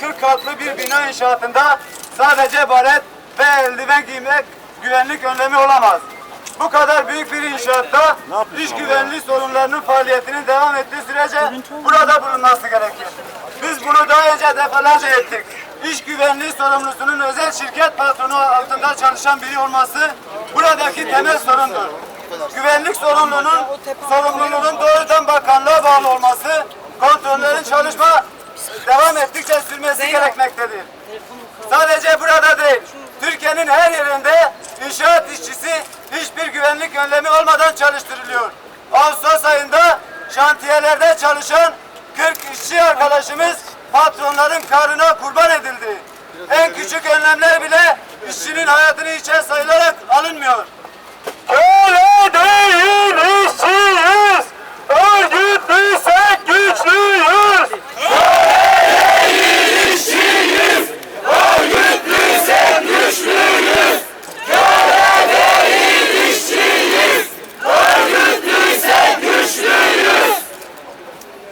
40 katlı bir bina inşaatında sadece baret ve eldiven giymek güvenlik önlemi olamaz. Bu kadar büyük bir inşaatta iş güvenliği sorunlarının faaliyetinin devam ettiği sürece burada bulunması gerekir. Biz bunu daha önce defalarca ettik. İş güvenliği sorumlusunun özel şirket patronu altında çalışan biri olması buradaki temel sorundur. Güvenlik sorumluluğunun, sorumluluğunun doğrudan bakanlığa bağlı olması, kontrollerin çalışma ettikçe sürmesi gerekmektedir. Sadece burada değil, Türkiye'nin her yerinde inşaat işçisi hiçbir güvenlik önlemi olmadan çalıştırılıyor. Ağustos ayında şantiyelerde çalışan 40 işçi arkadaşımız patronların karına kurban edildi. En küçük önlemler bile işçinin hayatını içe sayılarak alınmıyor. Köle değil işçiyiz, örgütlüysek güçlüyüz.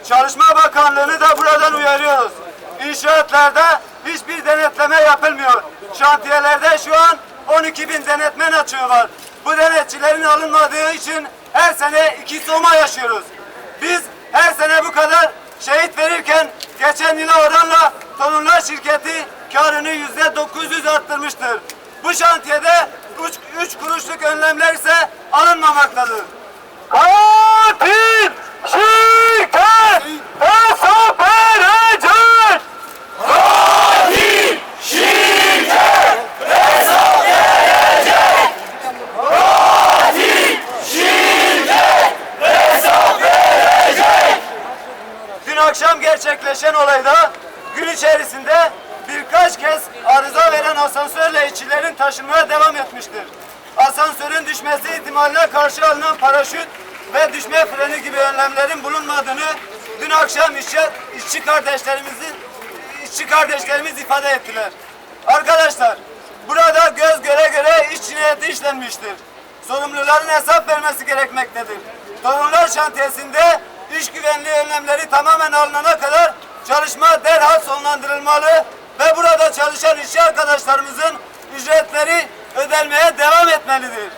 Çalışma Bakanlığı'nı da buradan uyarıyoruz. İnşaatlarda hiçbir denetleme yapılmıyor. Şantiyelerde şu an 12 bin denetmen açığı var. Bu denetçilerin alınmadığı için her sene iki soma yaşıyoruz. Biz her sene bu kadar şehit verirken geçen yıla oranla tonunlar şirketi karını yüzde 900 arttırmıştır. Bu şantiyede üç, üç kuruşluk önlemler ise alınmamaktadır. Katil şirket hesap verecek. Dün akşam gerçekleşen olayda gün içerisinde birkaç kez arıza veren asansörle işçilerin taşınmaya devam etmiştir. Asansörün düşmesi ihtimaline karşı alınan paraşüt ve düşme freni gibi önlemlerin bulunmadığını dün akşam işçi, işçi kardeşlerimizin işçi kardeşlerimiz ifade ettiler. Arkadaşlar burada göz göre göre iş cinayeti işlenmiştir. Sorumluların hesap vermesi gerekmektedir. Torunlar şantiyesinde iş güvenliği önlemleri tamamen alınana kadar çalışma derhal sonlandırılmalı ve burada çalışan işçi arkadaşlarımızın ücretleri ödenmeye devam etmelidir.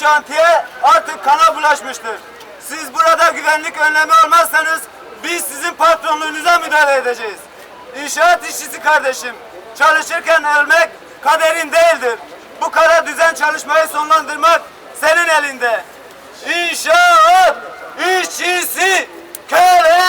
şantiye artık kana bulaşmıştır. Siz burada güvenlik önlemi olmazsanız biz sizin patronluğunuza müdahale edeceğiz. İnşaat işçisi kardeşim, çalışırken ölmek kaderin değildir. Bu kara düzen çalışmayı sonlandırmak senin elinde. İnşaat işçisi köle